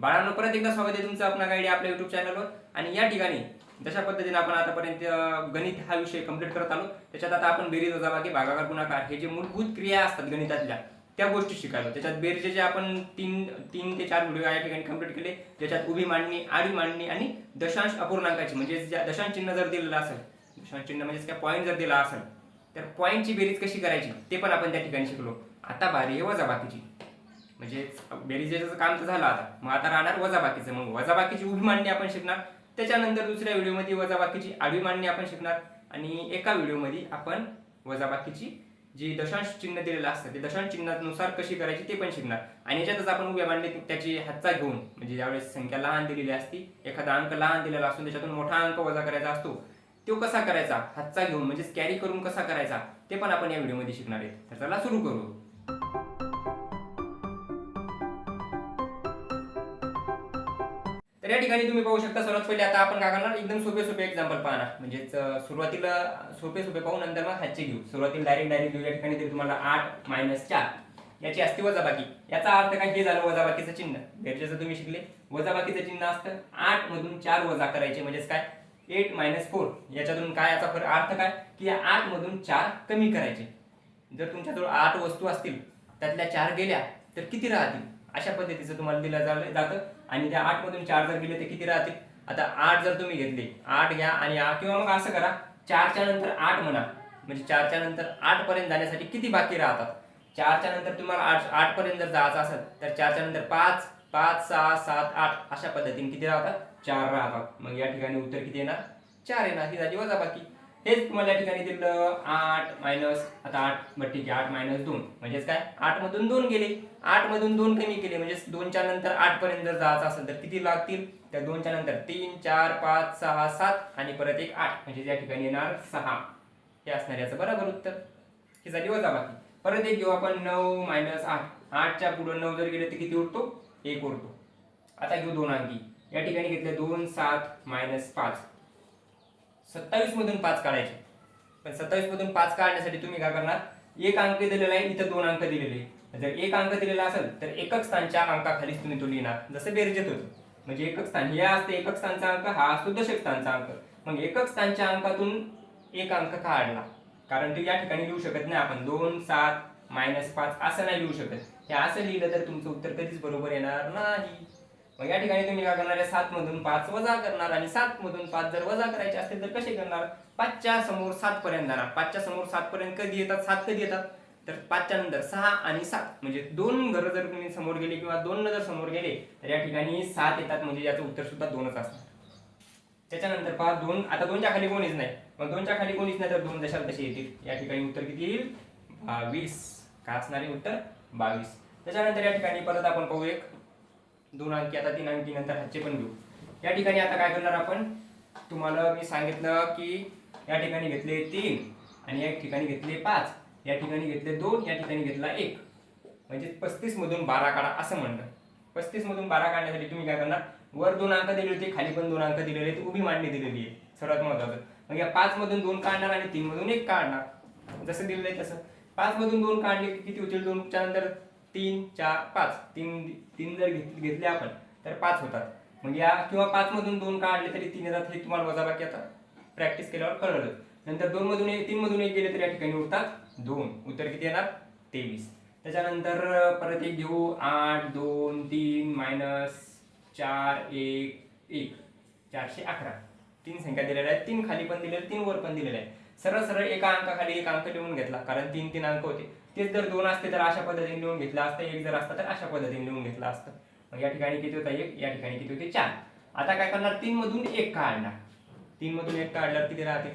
बाळांनो परत एकदा स्वागत आहे तुमचं आपला गाईड आपल्या युट्यूब चॅनलवर आणि या ठिकाणी जशा पद्धतीने आपण आतापर्यंत गणित हा विषय कंप्लीट करत आलो त्याच्यात आता आपण बेरीज वजाबाकी भागाकार गुणाकार हे जे मूलभूत क्रिया असतात गणितातल्या त्या गोष्टी शिकायला. त्याच्यात बेरीचे जे आपण तीन तीन ते चार व्हिडिओ या ठिकाणी कंप्लीट केले त्याच्यात उभी मांडणी आडी मांडणी आणि दशांश अपूर्णांकाची म्हणजे ज्या- दशांश चिन्ह जर दिलेलं असेल दशांश चिन्ह म्हणजे काय पॉईंट जर दिला असेल तर पॉईंटची बेरीज कशी करायची ते पण आपण त्या ठिकाणी शिकलो. आता बारी आहे वजाबाकीची. म्हणजे बेरीजेचं काम तर झालं आता. मग आता राहणार वजाबाकीचं. मग वजाबाकीची उभी मांडणी आपण शिकणार. त्याच्यानंतर दुसऱ्या व्हिडिओमध्ये वजाबाकीची आडवी मांडणी आपण शिकणार. आणि एका व्हिडिओमध्ये आपण वजाबाकीची जी दशांश चिन्ह दिलेलं असतं ते दशांश चिन्हानुसार कशी करायची ते पण शिकणार. आणि याच्यातच आपण उभ्या मांडणी त्याची हातचा घेऊन म्हणजे ज्यावेळेस संख्या लहान दिलेली असती एखादा अंक लहान दिलेला असतो त्याच्यातून मोठा अंक वजा करायचा असतो तो कसा करायचा? हातचा घेऊन म्हणजे कॅरी करून कसा करायचा? ते पण आपण या व्हिडिओमध्ये शिकणार आहे. तर चला सुरू करू. तर या ठिकाणी तुम्ही पाहू शकता सर्वात पहिले आता आपण काय करणार? एकदम सोपे सोपे एक्झाम्पल पाहणार. म्हणजेच सुरुवातीला सोपे सोपे पाहून नंतर मग हातचे घेऊ. सुरुवातीला डायरेक्ट डायरेक्ट घेऊ. या ठिकाणी तरी तुम्हाला आठ मायनस चार. याची असते वजाबाकी. याचा अर्थ काय? हे झालं वजाबाकीचं चिन्ह. गरजेचं तुम्ही शिकले वजाबाकीचं चिन्ह असतं. आठ मधून चार वजा करायचे. म्हणजेच काय? एट मायनस फोर याच्यातून काय याचा फरक? अर्थ काय? की या आठ मधून चार कमी करायचे. जर तुमच्याजवळ आठ वस्तू असतील त्यातल्या चार गेल्या तर किती राहतील? अशा पद्धतीचं तुम्हाला दिलं जालं जातं. आणि त्या आठ मधून चार जर गेले तर किती राहतील? आता आठ जर तुम्ही घेतले आठ घ्या आणि किंवा मग असं करा चारच्या नंतर आठ म्हणा. म्हणजे चारच्या नंतर आठ पर्यंत जाण्यासाठी किती बाकी राहतात? चारच्या नंतर तुम्हाला आठ आठ पर्यंत जर जायचं असेल तर चारच्या नंतर पाच पाच सहा सात आठ अशा पद्धतीने किती राहतात? चार राहतात. मग या ठिकाणी उत्तर किती येणार? चार येणार. ही झाली वजाबाकी. हेच तुम्हाला या ठिकाणी दिलं. आठ मायनस आता आठ बरं ठीक आहे आठ मायनस दोन. म्हणजेच काय? आठ मधून दोन गेले. आठ मधून दोन कमी केले. म्हणजे दोनच्या नंतर आठ पर्यंत जर जायचं असेल तर किती लागतील? तर दोनच्या नंतर तीन चार पाच सहा सात आणि परत एक आठ. म्हणजे या ठिकाणी येणार सहा. हे असणार याचं बरोबर उत्तर. हे झाली वजाबाकी. परत एक घेऊ आपण नऊ मायनस आठ. आठच्या पुढं नऊ जर गेले तर किती उरतो? एक उरतो. आता घेऊ दोन अंकी. या ठिकाणी घेतले दोन सात मायनस पाच. सत्तावीस मधून पाच काढायचे. पण सत्तावीस मधून पाच काढण्यासाठी तुम्ही काय करणार? एक अंक दिलेला आहे इथं दोन अंक दिलेले जर एक अंक दिलेला असेल तर एकक स्थानच्या अंकाखालीच तुम्ही तो लिहिणार. जसं बेरजेत होतो. म्हणजे एकक स्थान हे असते एकक स्थानचा अंक हा असतो दशक स्थानचा अंक. मग एकक स्थानच्या अंकातून एक अंक काढला. कारण ते या ठिकाणी लिहू शकत नाही आपण. दोन सात मायनस पाच असं नाही लिहू शकत. हे असं लिहिलं तर तुमचं उत्तर कधीच बरोबर येणार नाही. मग या ठिकाणी तुम्ही काय करणार आहे? सात मधून पाच वजा करणार आणि सात मधून पाच जर वजा करायचे असतील तर कसे करणार? पाचच्या समोर सात पर्यंत जाणार. पाचच्या समोर सात पर्यंत कधी येतात? सात कधी येतात? तर पाचच्या नंतर सहा आणि सात. म्हणजे दोन घरं जर तुम्ही समोर गेले किंवा दोन जर समोर गेले तर या ठिकाणी सात येतात. म्हणजे याचं उत्तर सुद्धा दोनच असणार. त्याच्यानंतर पहा दोन आता दोनच्या खाली कोणीच नाही. मग दोनच्या खाली कोणीच नाही तर दोन दशाल तसे येतील? या ठिकाणी उत्तर किती येईल? बावीस. का असणारे उत्तर? बावीस. त्याच्यानंतर या ठिकाणी परत आपण पाहू एक. दोन अंकी आता तीन अंकी नंतर हातचे पण घेऊ. या ठिकाणी आता काय करणार आपण? तुम्हाला मी सांगितलं की या ठिकाणी घेतले तीन आणि या ठिकाणी घेतले पाच या ठिकाणी घेतले दोन या ठिकाणी घेतला एक. म्हणजे पस्तीसमधून बारा काढा असं म्हणणं. पस्तीसमधून बारा काढण्यासाठी तुम्ही काय करणार? वर दोन अंक दिले होते खाली पण दोन अंक दिलेले आहेत उभी मांडणी दिलेली आहे. सर्वात महत्वाचं. मग या पाचमधून दोन काढणार आणि तीनमधून एक काढणार. जसं दिलेलं आहे तसं पाचमधून दोन काढले किती होतील दोनच्या नंतर तीन चार पाच. तीन तीन जर घेत- घेतले आपण तर पाच होतात. मग या किंवा पाच मधून दोन काढले तरी तीन येतात हे तुम्हाला वजाबाकी आता प्रॅक्टिस केल्यावर कळलं नंतर दोन मधून एक तीन मधून एक गेले तर या ठिकाणी उरतात. दोन. उत्तर किती येणार? तेवीस. त्याच्यानंतर परत एक घेऊ. आठ दोन तीन मायनस चार एक एक. चारशे अकरा. तीन संख्या दिलेल्या आहेत. तीन खाली पण दिलेल्या तीन वर पण दिलेल्या आहे सरळ सरळ एका अंकाखाली एक अंक लिहून घेतला. कारण तीन तीन अंक होते. तेच जर दोन असते तर अशा पद्धतीने लिहून घेतलं असतं एक जर असतं तर अशा पद्धतीने लिहून घेतलं असतं. मग या ठिकाणी किती होता? एक या ठिकाणी किती होते? चार. आता काय करणार? तीन मधून एक काढणार. तीन मधून एक काढल्यावर किती राहते?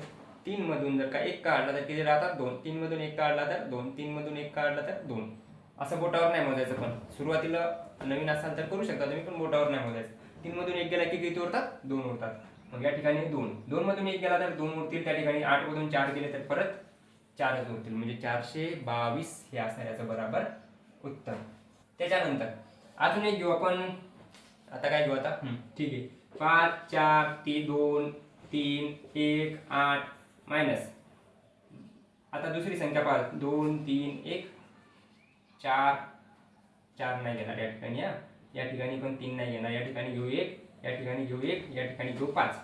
तीन मधून जर का एक काढला तर किती राहतात? दोन. तीन मधून एक काढला तर दोन. तीन मधून एक काढला तर दोन. असं बोटावर नाही मोजायचं पण. सुरुवातीला नवीन असाल तर करू शकता तुम्ही पण बोटावर नाही मोजायचं. तीन मधून एक गेला की किती उरतात? दोन उरतात. मग या ठिकाणी दोन. दोन मधून एक गेला तर दोन उरतील. त्या ठिकाणी आठ मधून चार गेले तर परत चारच उरतील म्हणजे चारशे बावीस हे असणार याचं बराबर उत्तर. त्याच्यानंतर अजून एक घेऊ आपण. आता काय घेऊ आता? ठीक आहे. पाच चार ती दोन तीन एक आठ मायनस आता दुसरी संख्या पाच दोन तीन एक चार. चार नाही घेणार या ठिकाणी हा. या ठिकाणी पण तीन नाही येणार या ठिकाणी घेऊ एक या ठिकाणी घेऊ एक या ठिकाणी घेऊ पाच.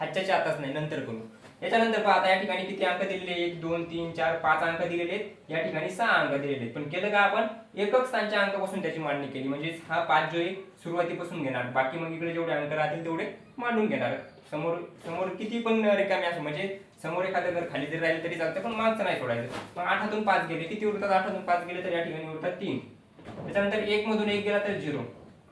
हातच्या आताच नाही नंतर करू. याच्यानंतर पाहता या ठिकाणी किती अंक दिलेले एक दोन तीन चार पाच अंक दिलेले आहेत. या ठिकाणी सहा अंक दिलेले आहेत. पण केलं का आपण? एकक स्थानच्या अंकापासून त्याची मांडणी केली. म्हणजे हा पाच जो एक सुरुवातीपासून घेणार. बाकी मग इकडे जेवढे अंक राहतील तेवढे मांडून घेणार. समोर समोर किती पण रिकामे असो म्हणजे समोर एखादं घर खाली जरी राहिलं तरी चालतं पण मागचं नाही सोडायचं. मग आठातून पाच गेले किती उरतात? आठातून पाच गेले तर या ठिकाणी उरतात तीन. त्याच्यानंतर एक मधून एक गेला तर झिरो.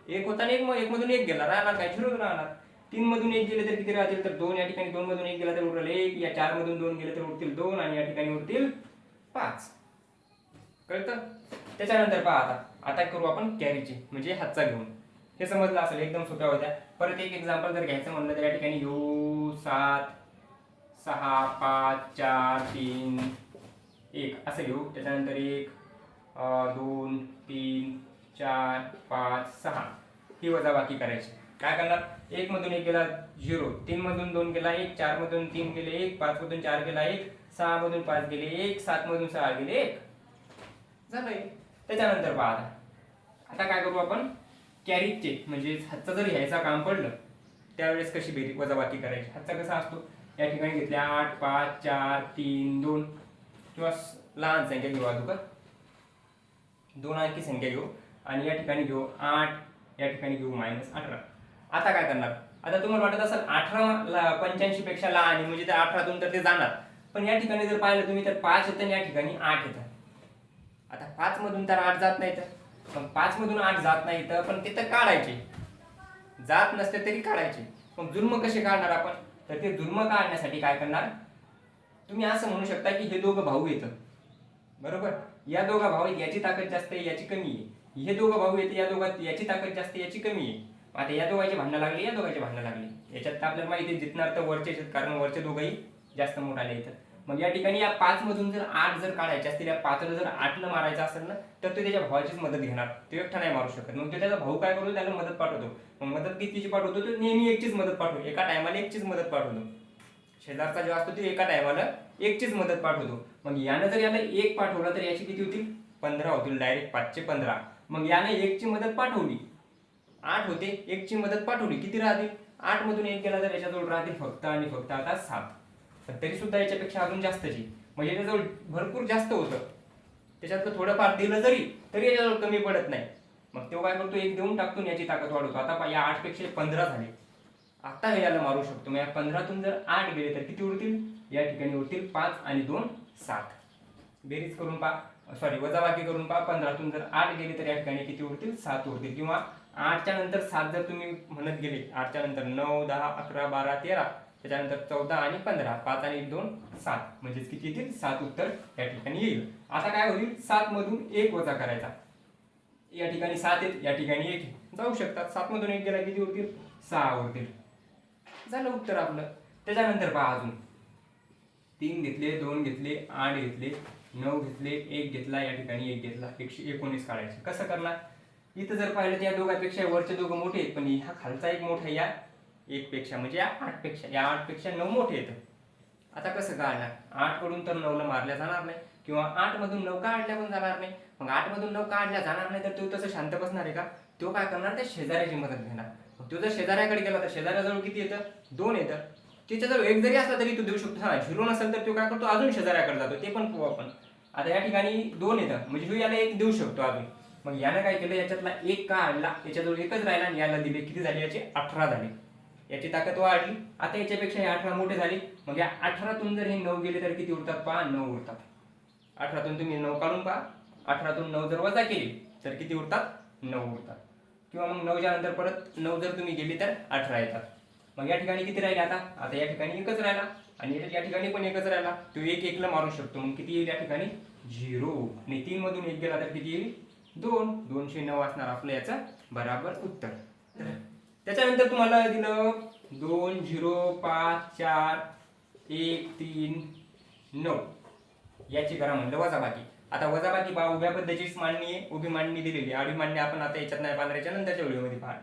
एक होता आणि एक एक मधून एक गेला. राहणार काय? झिरो राहणार. तीन मधून एक गेले तर किती राहतील? तर दोन या ठिकाणी दोन मधून एक गेला तर उरल एक या चार मधून दोन गेले तर उरतील दोन आणि या ठिकाणी उरतील पाच. कळतं? त्याच्यानंतर पहा आता. आता करू आपण कॅरीची म्हणजे हातचा घेऊन. हे समजलं असेल एकदम सोप्या होत्या. परत एक एक्झाम्पल जर घ्यायचं म्हणलं तर या ठिकाणी घेऊ सात सहा पाच चार तीन एक. असं घेऊ. त्याच्यानंतर एक दोन तीन चार पाच सहा. ही वजाबाकी करायची. काय करणार? एक मधून एक गेला झिरो तीन मधून दोन गेला एक चार मधून तीन गेले एक पाच मधून चार गेला एक सहा मधून पाच गेले एक सात मधून सहा गेले एक. झालंय. त्याच्यानंतर पहा आता. काय करू आपण? कॅरीचे म्हणजे हातचं जर घ्यायचा काम पडलं त्यावेळेस कशी बेरीज वजाबाकी करायची? हातचा कसा असतो? या ठिकाणी घेतले आठ पाच चार तीन दोन. किंवा लहान संख्या घेऊ अगोदर दोन अंकी संख्या घेऊ. आणि या ठिकाणी घेऊ आठ या ठिकाणी घेऊ मायनस अठरा. आता काय करणार? आता तुम्हाला वाटत असेल अठरा पंच्याऐंशी पेक्षा लहान म्हणजे म्हणजे त्या अठरातून तर ते जाणार. पण या ठिकाणी जर पाहिलं तुम्ही तर पाच येतं आणि या ठिकाणी आठ येतं. आता पाच मधून तर आठ जात नाही तर पण पाच मधून आठ जात नाही तर पण ते तर काढायचे. जात नसते तरी काढायचे. मग जुर्म कसे काढणार आपण? तर ते जुर्म काढण्यासाठी काय करणार? तुम्ही असं म्हणू शकता की हे दोघं भाऊ येतं. बरोबर? या दोघा भाऊ याची ताकद जास्त आहे याची कमी आहे. हे दोघं भाऊ येते या दोघात याची ताकद जास्त आहे याची कमी आहे. आता या दोघांची भांडणं लागली या दोघांची भांडणं लागली. याच्यात तर आपल्याला माहिती जितणार तर वरचे कारण वरचे दोघंही जास्त मोठाले येतात मग या ठिकाणी या पाच मधून जर आठ जर काढायचे असतील या पाचला जर आठनं मारायचं असेल ना तर तो त्याच्या भावाचीच मदत घेणार. तो एकटा नाही मारू शकत. मग तो त्याचा भाऊ काय करतो त्याला मदत पाठवतो. मग मदत कितीची पाठवतो तो नेहमी एकचीच मदत पाठवतो. एका टायमाला एकचीच मदत पाठवतो. शेजारचा जो असतो तो एका टायमाला एकचीच मदत पाठवतो. मग यानं जर याला एक पाठवलं तर याची किती होतील? पंधरा होतील डायरेक्ट पाचशे पंधरा. मग यानं एकची मदत पाठवली आठ होते एकची मदत पाठवली किती राहतील? आठ मधून एक गेला तर याच्याजवळ राहतील फक्त आणि फक्त आता सात. तरी सुद्धा याच्यापेक्षा अजून जास्तची. म्हणजे याच्याजवळ भरपूर जास्त होतं. त्याच्यातलं थोडंफार दिलं जरी तरी याच्याजवळ कमी पडत नाही. मग तो काय करतो एक देऊन टाकतो याची ताकद वाढवतो. आता या आठपेक्षा पंधरा झाले. आता हे याला मारू शकतो. मग या पंधरातून जर आठ गेले तर किती उरतील? या ठिकाणी उरतील पाच आणि दोन सात. बेरीज करून पहा. सॉरी वजाबाकी करून पहा. पंधरातून जर आठ गेले तर या ठिकाणी किती उरतील? सात उरतील. किंवा आठच्या नंतर सात जर तुम्ही म्हणत गेले आठच्या नंतर नऊ दहा अकरा बारा तेरा त्याच्यानंतर चौदा आणि पंधरा पाच आणि एक दोन सात. म्हणजेच किती येतील? सात उत्तर या ठिकाणी येईल. आता काय होईल? सात मधून एक वजा करायचा. या ठिकाणी सात येत या ठिकाणी एक जाऊ शकतात. सात मधून एक गेला किती उरतील? सहा उरतील. झालं उत्तर आपलं. त्याच्यानंतर पहा अजून. तीन घेतले दोन घेतले आठ घेतले नऊ घेतले एक घेतला या ठिकाणी एक घेतला. एकशे एकोणीस काढायचे. कसं करणार? इथं जर पाहिलं तर या दोघांपेक्षा वरचे दोघं मोठे आहेत पण हा खालचा एक मोठा या एक पेक्षा म्हणजे या आठपेक्षा या आठपेक्षा नऊ मोठे आहेत. आता कसं काढणार आठकडून तर नऊला मारल्या जाणार नाही किंवा आठ मधून नऊ काढल्या पण जाणार नाही. मग आठ मधून नऊ काढल्या जाणार नाही तर तो तसं शांत बसणार आहे का? तो काय करणार? त्या शेजाऱ्याची मदत घेणार. मग तो जर शेजाऱ्याकडे गेला तर शेजाऱ्याजवळ किती येतं? दोन येतं. त्याच्याजवळ एक जरी असला तरी तो देऊ शकतो. हा झिरो नसेल तर तो काय करतो? अजून शेजाऱ्याकडे जातो. ते पण पाहू आपण. आता या ठिकाणी दोन येतं. म्हणजे ह्यो याला एक देऊ शकतो अजून. मग यानं काय केलं? याच्यातला एक का आणला? याच्याजवळ एकच राहिला आणि याला दिले किती झाले? याचे अठरा झाले. याची ताकद वाढली. आता याच्यापेक्षा हे अठरा मोठे झाले. मग या अठरातून जर हे नऊ गेले तर किती उरतात पहा? नऊ उरतात. अठरातून तुम्ही नऊ काढून पहा. अठरातून नऊ जर वजा केली तर किती उरतात? नऊ उरतात. किंवा मग नऊच्या नंतर परत नऊ जर तुम्ही गेली तर अठरा येतात. मग या ठिकाणी किती राहिले आता? आता या ठिकाणी एकच राहिला. आणि या ठिकाणी पण एकच राहिला. तो एक एकला मारू शकतो. मग किती येईल या ठिकाणी? झिरो. आणि तीन मधून एक गेला तर किती येईल? दोन दोनशे नऊ असणार आपलं याचं. बराबर उत्तर. त्याच्यानंतर तुम्हाला दिलं दोन झिरो पाच चार एक तीन नऊ. याची करा म्हणलं वजाबाकी. आता वजाबाकी पहा उभ्या पद्धतीचीच मांडणी आहे. उभी मांडणी दिलेली. आडवी मांडणी आपण आता याच्यात नाही पांढऱ्याच्या नंतरच्या व्हिडिओमध्ये पहा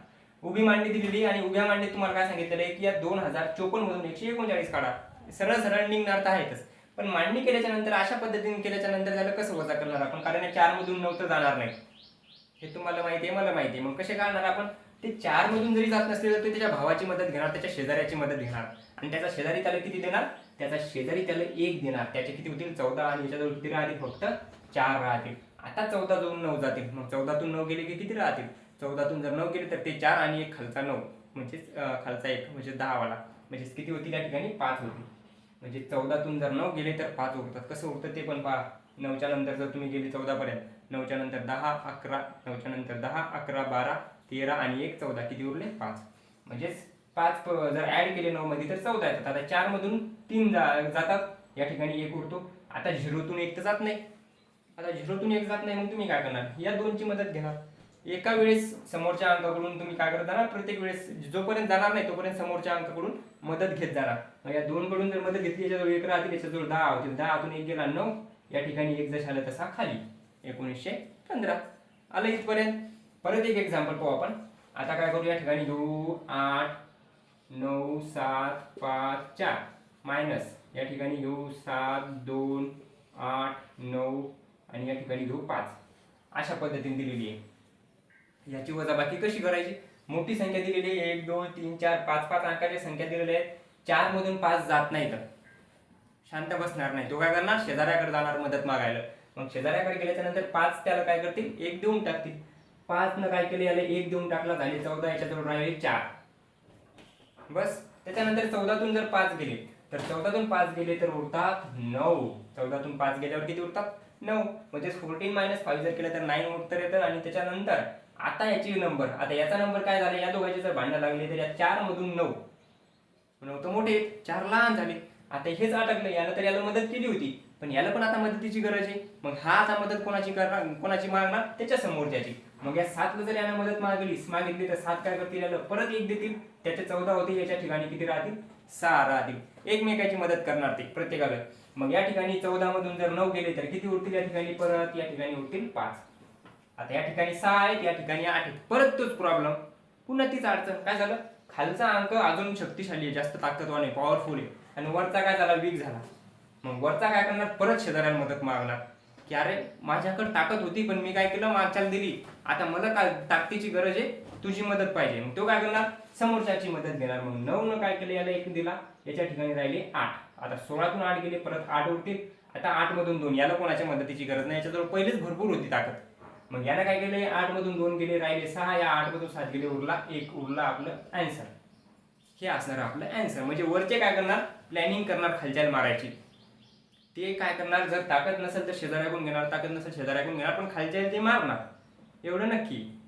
उभी मांडणी दिलेली आणि उभ्या मांडणीत तुम्हाला काय सांगितलेलं आहे की या दोन हजार चोपन्न मधून एकशे एकोणचाळीस काढा. सरळ सरळ निघणार तर आहेतच. पण मांडणी केल्याच्यानंतर अशा पद्धतीने केल्याच्यानंतर त्याला कसं वजा करणार आपण? कारण या नऊ तर जाणार नाही. हे तुम्हाला माहिती आहे मला माहिती आहे. मग कसे काढणार आपण? ते चारमधून जरी जात नसले तर ते त्याच्या भावाची मदत घेणार त्याच्या शेजाऱ्याची मदत घेणार. आणि त्याचा शेजारी त्याला किती देणार? त्याचा शेजारी त्याला एक देणार. त्याचे किती होतील? चौदा आणि याच्याजवळ किती राहतील? फक्त चार राहतील. आता चौदा दोन नऊ जातील. मग चौदातून नऊ गेले की किती राहतील? चौदातून जर नऊ गेले तर ते चार आणि एक खालचा नऊ. म्हणजेच खालचा एक म्हणजे दहावाला. म्हणजेच किती होतील त्या ठिकाणी? पाच होतील. म्हणजे चौदातून जर नऊ गेले तर पाच उरतात. कसं उरतं ते पण पहा. नऊच्या नंतर जर तुम्ही गेले चौदापर्यंत नऊच्या नंतर दहा अकरा नऊच्या नंतर दहा अकरा बारा तेरा आणि एक चौदा. किती उरले? पाच. म्हणजेच पाच प- जर ॲड केले नऊमध्ये तर चौदा येतात. आता चारमधून तीन जा- जातात. या ठिकाणी एक उरतो. आता झिरोतून एक तर जात नाही. आता झिरोतून एक जात नाही मग तुम्ही काय करणार? या दोनची मदत घेणार. एका वेळेस समोरच्या अंकाकडून तुम्ही काय करत जाणार? प्रत्येक वेळेस जोपर्यंत जाणार नाही तोपर्यंत समोरच्या अंकाकडून मदत घेत जाणार. मग या दोन कडून जर मदत घेतली याच्याजवळ एक राहतील याच्याजवळ दहा होतील. दहातून एक गेला नऊ. या ठिकाणी एक जसा आला तसा खाली. एकोणीसशे पंधरा. आलं इथपर्यंत. परत एक एक्झाम्पल पाहू आपण. आता काय करू? या ठिकाणी घेऊ. आठ नऊ सात पाच चार. मायनस या ठिकाणी घेऊ. सात दोन आठ नऊ. आणि या ठिकाणी घेऊ पाच. अशा पद्धतीने दिलेली आहे. याची वजाबाकी कशी करायची? मोठी संख्या दिलेली आहे. एक दोन तीन चार पाच पाच अंकाच्या संख्या दिलेल्या आहेत. चार मधून पाच जात नाही तर शांत बसणार नाही. तो काय करणार? शेजाऱ्याकडे जाणार मदत मागायला. मग शेजाऱ्याकडे गेल्याच्यानंतर पाच त्याला काय करतील? एक देऊन टाकतील. पाच न काय केले? याला एक देऊन टाकला. झाले चौदा. याच्याजवळ राहिले चार. बस. त्याच्यानंतर चौदातून जर पाच गेले तर चौदातून पाच गेले तर उरतात नऊ. चौदातून पाच गेल्यावर किती उरतात? नऊ. म्हणजे फोर्टीन मायनस फाईव्ह जर केलं तर नाईन उत्तर येतं आणि त्याच्यानंतर आता याची नंबर आता याचा नंबर काय झाला? या दोघांचे जर भांडणं लागले तर या चार मधून नऊ. नऊ तर मोठे चार लहान झाले. आता हेच अटकलं. यानं तर याला मदत केली होती. पण याला पण आता मदतीची गरज आहे. मग हा आता मदत कोणाची करणार? कोणाची मागणार? त्याच्या समोरच्याची मग या सातला जर यानं मदत मागली मागितली तर सात काय करतील? याला परत एक देतील. त्याचे चौदा होतील याच्या ठिकाणी किती राहतील? सहा राहतील. एकमेकाची मदत करणार ते प्रत्येकाला. मग या ठिकाणी चौदा मधून जर नऊ गेले तर किती उरतील? या ठिकाणी परत या ठिकाणी उरतील पाच. आता या ठिकाणी सहा आहेत या ठिकाणी आठ आहेत. परत तोच प्रॉब्लेम पुन्हा तीच अडचण. काय झालं? खालचा अंक अजून शक्तिशाली आहे जास्त ताकदवान आहे पॉवरफुल आहे. आणि वरचा काय झाला? वीक झाला. मग वरचा काय करणार? परत शेजाऱ्याला मदत मागणार. की अरे माझ्याकडे ताकद होती पण मी काय केलं? मागच्याला दिली. आता मला काय ताकदीची गरज आहे? तुझी मदत पाहिजे. मग तो काय करणार? समोरच्याची मदत घेणार. मग नऊ न काय केलं? याला एक दिला. याच्या ठिकाणी राहिले आठ. आता सोळातून आठ गेले परत आठ उठतील आता आठ मधून दोन. याला कोणाच्या मदतीची गरज नाही? याच्याजवळ पहिलेच भरपूर होती ताकद. मग यानं काय केले आठ मधून दोन गेले राहिले सहा. या आठ मधून सात गेले उरला एक. उरला आपलं अँसर हे असणार आपलं अँसर म्हणजे वरचे काय करणार? प्लॅनिंग करणार खालच्याला मारायची. ते काय करणार? जर ताकद नसेल तर शेजाऱ्याकडून घेणार ताकद नसेल शेजाऱ्याकडून घेणार पण खालच्या ते मारणार. एवढं नक्की.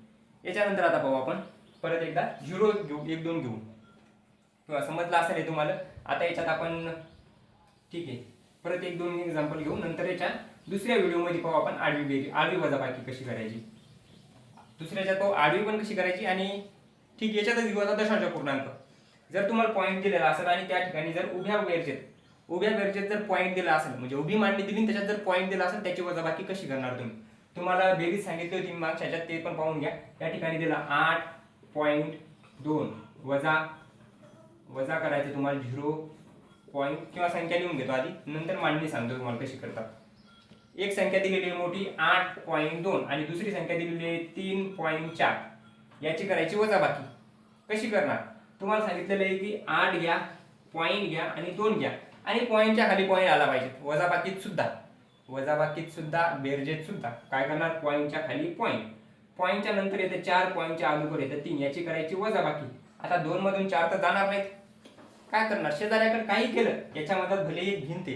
याच्यानंतर आता पाहू आपण. परत एकदा झिरो घेऊ एक दोन घेऊ. किंवा समजलं असेल हे तुम्हाला? आता याच्यात आपण ठीक आहे. परत एक दोन एक्झाम्पल घेऊ. नंतर याच्यात दुसऱ्या व्हिडिओमध्ये पाहू आपण आडवी बेरी. आडवी वजाबाकी कशी करायची? दुसऱ्याच्यात पाहू आडवी पण कशी करायची? आणि ठीक याच्यातच घेऊ आता दशांश पूर्णांक. जर तुम्हाला पॉईंट दिलेला असेल आणि त्या ठिकाणी जर उभ्या बेरजेत उभ्या बेरजेत जर पॉईंट दिला असेल म्हणजे उभी मांडणी दिली त्याच्यात जर पॉईंट दिला असेल त्याची वजाबाकी कशी करणार तुम्ही? तुम्हाला बेरीज सांगितली होती मी मागच्या ह्याच्यात ते पण पाहून घ्या. त्या ठिकाणी दिला आठ पॉईंट दोन. वजा वजा करायचं तुम्हाला झिरो पॉईंट किंवा संख्या लिहून घेतो आधी. नंतर मांडणी सांगतो तुम्हाला कशी करतात. एक संख्या दिलेली आहे मोठी आठ पॉईंट दोन. आणि दुसरी संख्या दिलेली आहे तीन पॉईंट चार. याची करायची वजाबाकी. कशी करणार? तुम्हाला सांगितलेलं आहे की आठ घ्या पॉईंट घ्या आणि दोन घ्या. आणि पॉईंटच्या खाली पॉईंट आला पाहिजे. वजाबाकीत सुद्धा. वजाबाकीत सुद्धा बेरजेत सुद्धा. काय करणार? पॉईंटच्या खाली पॉईंट पॉईंटच्या नंतर येते चार पॉईंटच्या अगोदर येतं तीन. याची करायची वजाबाकी. आता दोन मधून चार तर जाणार नाहीत. काय करणार? शेजाऱ्याकडे काही केलं याच्यामध्ये भले एक भिंत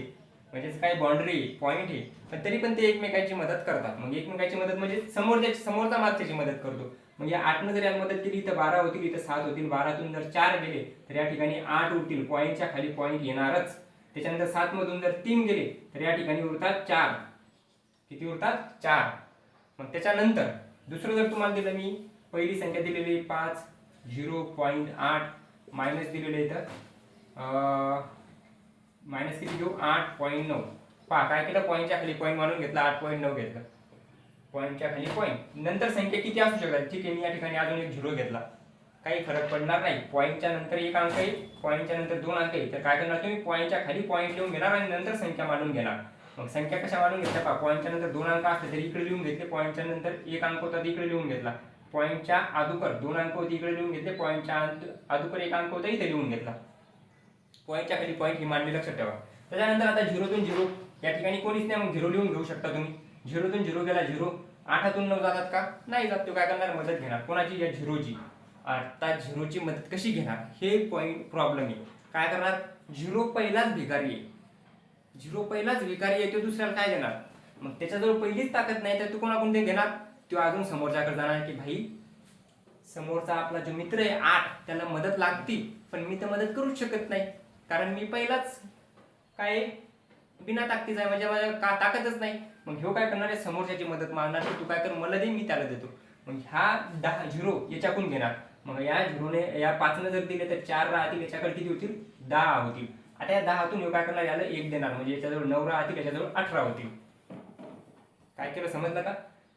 म्हणजेच काय बाउंड्री पॉईंट आहे पण तरी पण ते एकमेकांची मदत करतात. मग एकमेकांची मदत म्हणजे समोरच्या समोरचा मागच्याची मदत करतो. मग या आठनं जर याला मदत केली तर बारा होतील इथं सात होतील बारातून जर चार गेले तर या ठिकाणी आठ उरतील. पॉईंटच्या खाली पॉईंट येणारच. त्याच्यानंतर सात मधून जर तीन गेले तर या ठिकाणी उरतात चार. किती उरतात? चार. मग त्याच्यानंतर दुसरं जर तुम्हाला दिलं मी पहिली संख्या दिलेली आहे पाच झिरो पॉईंट आठ मायनस दिलेलं आहे इथं मायनस किती घेऊ? आठ पॉईंट नऊ. पहा काय केलं? पॉईंटच्या खाली पॉईंट मानून घेतला आठ पॉईंट नऊ घेतलं. पॉईंटच्या खाली पॉईंट नंतर संख्या किती असू शकतात? ठीक आहे मी या ठिकाणी अजून एक झिरो घेतला. काही फरक पडणार नाही. पॉईंटच्या नंतर एक अंक येईल पॉईंटच्या नंतर दोन अंक येईल. तर काय करणार तुम्ही? पॉईंटच्या खाली पॉईंट लिहून घेणार आणि नंतर संख्या मानून घेणार. मग संख्या कशा मानून घेतल्या? पहा पॉईंटच्या नंतर दोन अंक असले तरी इकडे लिहून घेतले पॉईंटच्या नंतर एक अंक होता इकडे लिहून घेतला. पॉईंटच्या अदुकर दोन अंक होते इकडे लिहून घेतले. पॉईंटच्या अदुकर एक अंक होता इथे लिहून घेतला. पॉईंटच्या खाली पॉईंट ही मांडणी लक्षात ठेवा. त्याच्यानंतर आता झिरोतून झिरो या ठिकाणी कोणीच नाही मग झिरो लिहून घेऊ शकता तुम्ही. झिरोतून झिरो गेला झिरो आठातून नऊ जातात का? नाही जात तो काय करणार? मदत घेणार. कोणाची? या झिरोची. आता झिरोची मदत कशी घेणार? हे पॉईंट प्रॉब्लेम आहे. काय करणार? झिरो पहिलाच भिकारी आहे. झिरो पहिलाच भिकारी आहे तो दुसऱ्याला काय देणार? मग त्याच्याजवळ पहिलीच ताकद नाही तर तू कोणाकडून ते घेणार? तो अजून समोरच्याकडे जाणार की भाई समोरचा आपला जो मित्र आहे आठ त्याला मदत लागती पण मी तर मदत करूच शकत नाही. कारण मी पहिलाच काय बिना ताकदीचा आहे म्हणजे माझ्या का ताकदच नाही. मग ह्यो काय करणार आहे? समोरच्याची मदत मागणार की तू काय कर मला दे मी त्याला देतो. मग ह्या दहा झिरो याच्याकडून घेणार. मग या झिरोने या पाचनं जर दिले तर चार राहतील याच्याकडे किती होतील? दहा होतील. आता या दहातून ह्यो काय करणार? याला एक देणार. म्हणजे याच्याजवळ नऊ राहतील याच्याजवळ अठरा होतील. काय केलं? समजलं का?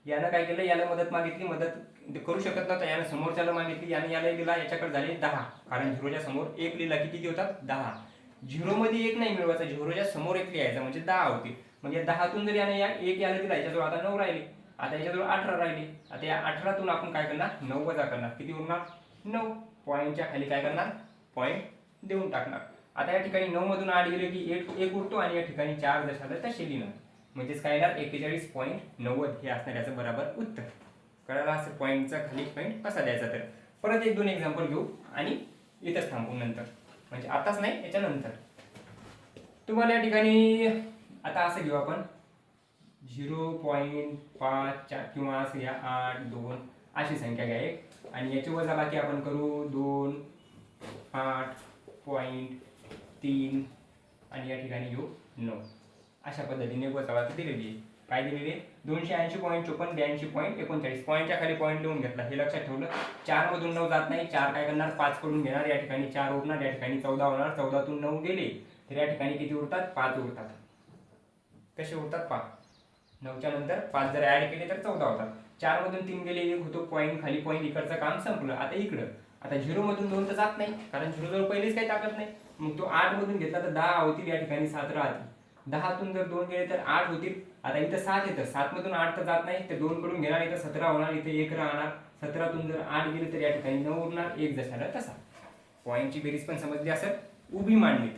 यानं काय केलं? याला मदत मागितली. मदत करू शकत नव्हता. याने समोरच्याला मागितली याने याला दिला याच्याकडे झाले दहा. कारण झिरोच्या समोर एक लिहिला की किती होतात? दहा. झिरोमध्ये एक नाही मिळवायचा झिरोच्या समोर एक लिहायचा म्हणजे दहा होते म्हणजे दहातून जर याने या एक याला दिला याच्याजवळ आता नऊ राहिले. आता याच्याजवळ अठरा राहिले. आता या अठरातून आपण काय करणार? नऊ वजा करणार. किती उरणार? नऊ. पॉईंटच्या खाली काय करणार? पॉईंट देऊन टाकणार. आता या ठिकाणी नऊ मधून आठ गेले की एक एक उरतो आणि या ठिकाणी चार दशाला तसे लिहिणार. म्हणजेच काय येणार? एक्केचाळीस पॉईंट नव्वद हे असणार याचं बरोबर उत्तर. कळालं असं पॉईंटचा खाली पॉईंट कसा द्यायचा तर? परत एक दोन एक्झाम्पल घेऊ आणि इथंच थांबू नंतर. म्हणजे आताच नाही याच्यानंतर. तुम्हाला या ठिकाणी आता असं घेऊ आपण. झिरो पॉईंट पाच चार किंवा असं घ्या आठ दोन अशी संख्या घ्या एक. आणि याची वजा बाकी आपण करू दोन आठ पॉईंट तीन आणि या ठिकाणी घेऊ नऊ. अशा पद्धतीने वजाबाकी दिलेली आहे. काय दिलेली दोनशे ऐंशी पॉईंट चोपन्न ब्याऐंशी पॉईंट एकोणचाळीस. पॉईंटच्या खाली पॉईंट लिहून घेतला. हे लक्षात ठेवलं. चारमधून नऊ जात नाही. चार काय करणार? पाच कडून घेणार. या ठिकाणी चार उरणार. या ठिकाणी चौदा होणार. चौदातून नऊ गेले तर या ठिकाणी किती उरतात? पाच उरतात. कसे उरतात? पाच नऊच्या नंतर पाच जर ऍड केले तर चौदा होतात. चारमधून तीन गेले एक होतो पॉईंट खाली पॉईंट इकडचं काम संपलं. आता इकडं. आता झिरोमधून दोन तर जात नाही. कारण झिरो जवळ पहिलेच काही ताकद नाही. मग तो आठमधून घेतला तर दहा होतील. या ठिकाणी सात राहतील. दहातून जर दोन गेले तर आठ होतील. आता इथं सात येतं. सात मधून आठ तर जात नाही ते दोन कडून घेणार इथं सतरा होणार इथे एक राहणार. सतरातून जर आठ गेले तर या ठिकाणी नऊ उरणार एक जशाला तसा. पॉईंटची बेरीज पण समजली असेल उभी मांडणीत.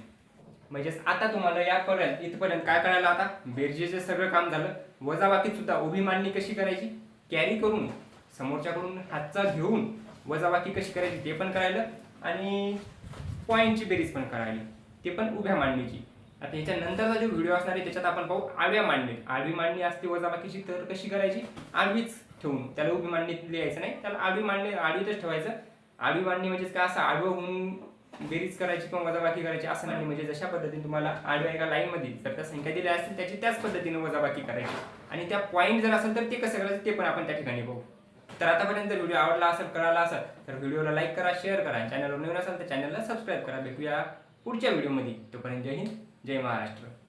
म्हणजेच आता तुम्हाला यापर्यंत इथपर्यंत काय करायला आता? बेरजेचं सगळं काम झालं. वजाबाकीत सुद्धा उभी मांडणी कशी करायची? कॅरी करून समोरच्याकडून हातचा घेऊन वजाबाकी कशी करायची ते पण करायला आणि पॉईंटची बेरीज पण करायली ते पण उभ्या मांडणीची. आता याच्यानंतरचा जो व्हिडिओ असणार आहे त्याच्यात आपण पाहू आडव्या मांडणीत. आडवी मांडणी असते वजाबाकीची तर कशी करायची? आडवीच ठेवून. त्याला उभी मांडणीत लिहायचं नाही. त्याला आडवी मांडणी आडवीतच ठेवायचं. आडवी मांडणी म्हणजे काय? असं आडवं होऊन बेरीज करायची किंवा वजाबाकी करायची असं नाही. म्हणजे जशा पद्धतीने तुम्हाला आडव्या एका लाईनमध्ये जर त्या संख्या दिल्या असतील त्याची त्याच पद्धतीने वजाबाकी करायची. आणि त्या पॉईंट जर असेल तर ते कसं करायचं ते पण आपण त्या ठिकाणी बघू. तर आतापर्यंत जर व्हिडिओ आवडला असेल कळाला असेल तर व्हिडिओला लाईक करा शेअर करा. चॅनलवर नवीन असेल तर चॅनलला सबस्क्राईब करा. भेटूया पुढच्या व्हिडिओमध्ये तोपर्यंत जय हिंद. जय महाराष्ट्र